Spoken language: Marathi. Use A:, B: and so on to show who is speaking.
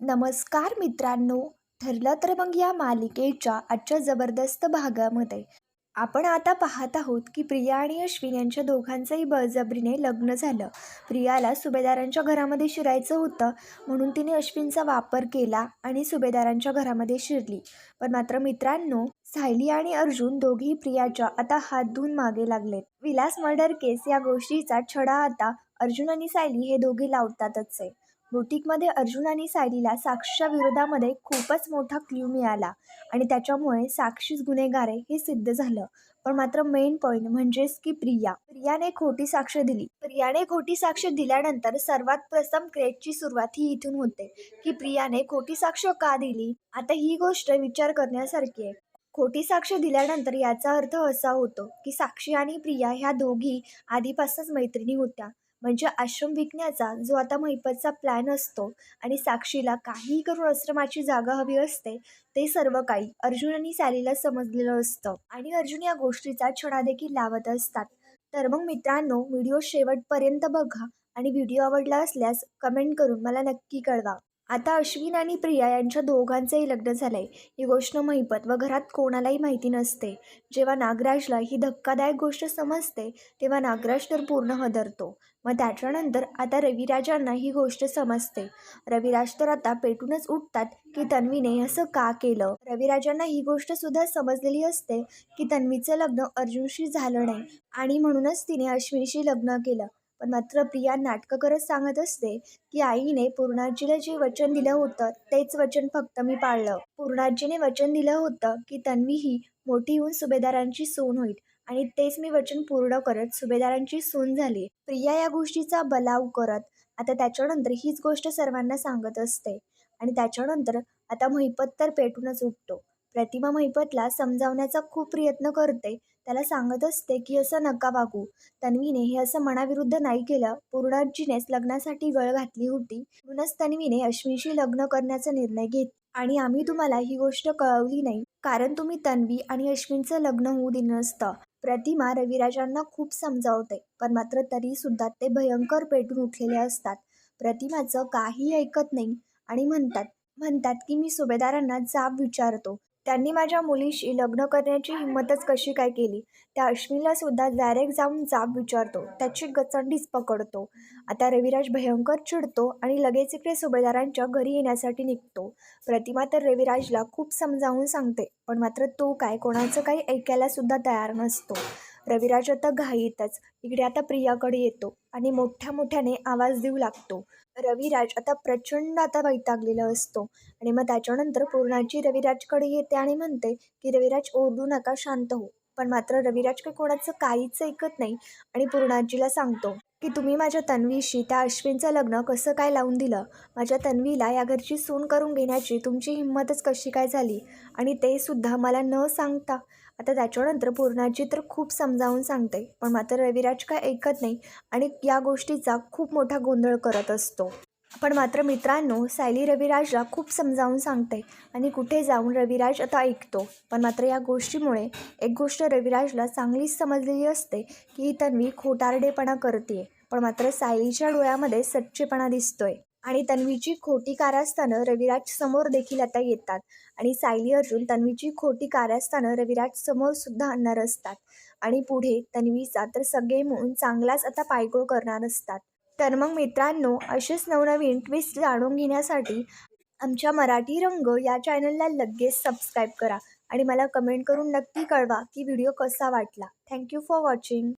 A: नमस्कार मित्रांनो ठरलं तर मग या मालिकेच्या आजच्या जबरदस्त भागामध्ये. आपण आता पाहत आहोत की प्रिया आणि अश्विन यांच्या दोघांचंही बळजबरीने लग्न झालं. प्रियाला सुभेदारांच्या घरामध्ये शिरायचं होतं म्हणून तिने अश्विनचा वापर केला आणि सुभेदारांच्या घरामध्ये शिरली. पण मात्र मित्रांनो सायली आणि अर्जुन दोघेही प्रियाच्या आता हात धुवून मागे लागलेत. विलास मर्डर केस या गोष्टीचा छडा आता अर्जुन आणि सायली हे दोघे लावतातच आहे. बुटीकमध्ये अर्जुन आणि सायलीला साक्षीच्या विरोधामध्ये खूपच मोठा क्ल्यू मिळाला आणि त्याच्यामुळे साक्षीच गुन्हेगार आहे हे सिद्ध झालं. पण मात्र मेन पॉईंट म्हणजेच की प्रिया. प्रियाने खोटी साक्ष दिली. प्रियाने खोटी साक्ष दिल्यानंतर सर्वात प्रथम क्रेजची सुरुवात ही इथून होते की प्रियाने खोटी साक्ष का दिली? आता ही गोष्ट विचार करण्यासारखी आहे. खोटी साक्ष दिल्यानंतर याचा अर्थ असा होतो की साक्षी आणि प्रिया ह्या दोघी आधीपासूनच मैत्रिणी होत्या. म्हणजे आश्रम विकण्याचा जो आता महिपतचा प्लॅन असतो आणि साक्षीला काहीही करून आश्रमाची जागा हवी असते ते सर्व काही अर्जुन आणि सॅलीला समजलेलं असतं. आणि अर्जुन या गोष्टीचा छडा देखील लावत असतात. तर मग मित्रांनो व्हिडिओ शेवटपर्यंत बघा आणि व्हिडिओ आवडला असल्यास कमेंट करून मला नक्की कळवा. आता अश्विन आणि प्रिया यांच्या दोघांचंही लग्न झालंय. ही गोष्ट महिपत व घरात कोणालाही माहिती नसते. जेव्हा नागराजला ही धक्कादायक गोष्ट समजते तेव्हा नागराज तर पूर्ण हदरतो. मग त्याच्यानंतर आता रविराजांना ही गोष्ट समजते. रविराज तर आता पेटूनच उठतात की तन्वीने असं का केलं? रविराजांना ही गोष्ट सुद्धा समजलेली असते की तन्वीचं लग्न अर्जुनशी झालं नाही आणि म्हणूनच तिने अश्विनीशी लग्न केलं. पण मात्र प्रिया नाटकं करत सांगत असते की आईने पूर्णाजीला जे वचन दिलं होतं तेच वचन फक्त मी पाळलं. पूर्णाजीने वचन दिलं होतं की तन्वी ही मोठी होऊन सुभेदारांची सून होईल आणि तेच मी वचन पूर्ण करत सुभेदारांची सून झाली. प्रिया या गोष्टीचा बलाव करत आता त्याच्यानंतर हीच गोष्ट सर्वांना सांगत असते आणि त्याच्यानंतर आता महिपत तर पेटूनच उठतो. प्रतिमा महिपतला समजावण्याचा खूप प्रयत्न करते. त्याला सांगत असते की असं नका वागू तन्वीने हे असं मनाविरुद्ध नाही केलं. पूर्णाजीनेच लग्नासाठी गळ घातली होती. म्हणूनच तन्वीने अश्विनीशी लग्न करण्याचा निर्णय घेत आणि आम्ही तुम्हाला ही गोष्ट कळवली नाही. कारण तुम्ही तन्वी आणि अश्विनचं लग्न होऊ दिलं नसतं. प्रतिमा रविराजांना खूप समजावते. पण मात्र तरीसुद्धा ते भयंकर पेटून उठलेले असतात. प्रतिमाचं काही ऐकत नाही. आणि म्हणतात म्हणतात की मी सुभेदारांना जाब विचारतो. त्यांनी माझ्या मुलीशी लग्न करण्याची हिंमतच कशी काय केली? त्या अश्विनला सुद्धा डायरेक्ट जाऊन जाब विचारतो. त्याची गचंडीच पकडतो. आता रविराज भयंकर चिडतो आणि लगेच इकडे सुभेदारांच्या घरी येण्यासाठी निघतो. प्रतिमा तर रविराजला खूप समजावून सांगते पण मात्र तो काय कोणाचं काही ऐकायला सुद्धा तयार नसतो. रविराज आता घाईतच. इकडे आता प्रियाकडे येतो आणि मोठ्या मोठ्याने आवाज देऊ लागतो. रविराज आता प्रचंड आता वैतागलेला असतो. आणि मग त्याच्यानंतर पूर्णाची रविराजकडे येते आणि म्हणते की रविराज ओरडू नका शांत हो. पण मात्र रविराज काही कोणाचं काहीच ऐकत नाही आणि पूर्णाजीला सांगतो की तुम्ही माझ्या तन्वीशी त्या अश्विनचं लग्न कसं काय लावून दिलं? माझ्या तन्वीला या घरची सून करून घेण्याची तुमची हिंमतच कशी काय झाली? आणि ते सुद्धा मला न सांगता आता त्याच्यानंतर पूर्णाची तर खूप समजावून सांगते पण मात्र रविराज काय ऐकत नाही आणि या गोष्टीचा खूप मोठा गोंधळ करत असतो. पण मात्र मित्रांनो सायली रविराजला खूप समजावून सांगते आणि कुठे जाऊन रविराज आता ऐकतो. पण मात्र या गोष्टीमुळे एक गोष्ट रविराजला चांगलीच समजलेली असते की ही तन्वी खोटारडेपणा करते पण मात्र सायलीच्या डोळ्यामध्ये सच्चेपणा दिसतोय. आणि तन्वीची खोटी कारस्थानं रविराज समोर देखील आता येतात. आणि सायली अर्जुन तन्वीची खोटी कारस्थानं रविराज समोर सुद्धा आणणार असतात. आणि पुढे तन्वीचा तर सगळे म्हणून चांगलाच आता पायगोळ करणार असतात. तर मग मित्रांनो असेच नवनवीन ट्विस्ट जाणून घेण्यासाठी आमच्या मराठी रंग या चॅनलला लगेच सबस्क्राईब करा. आणि मला कमेंट करून नक्की कळवा की व्हिडिओ कसा वाटला. Thank you for watching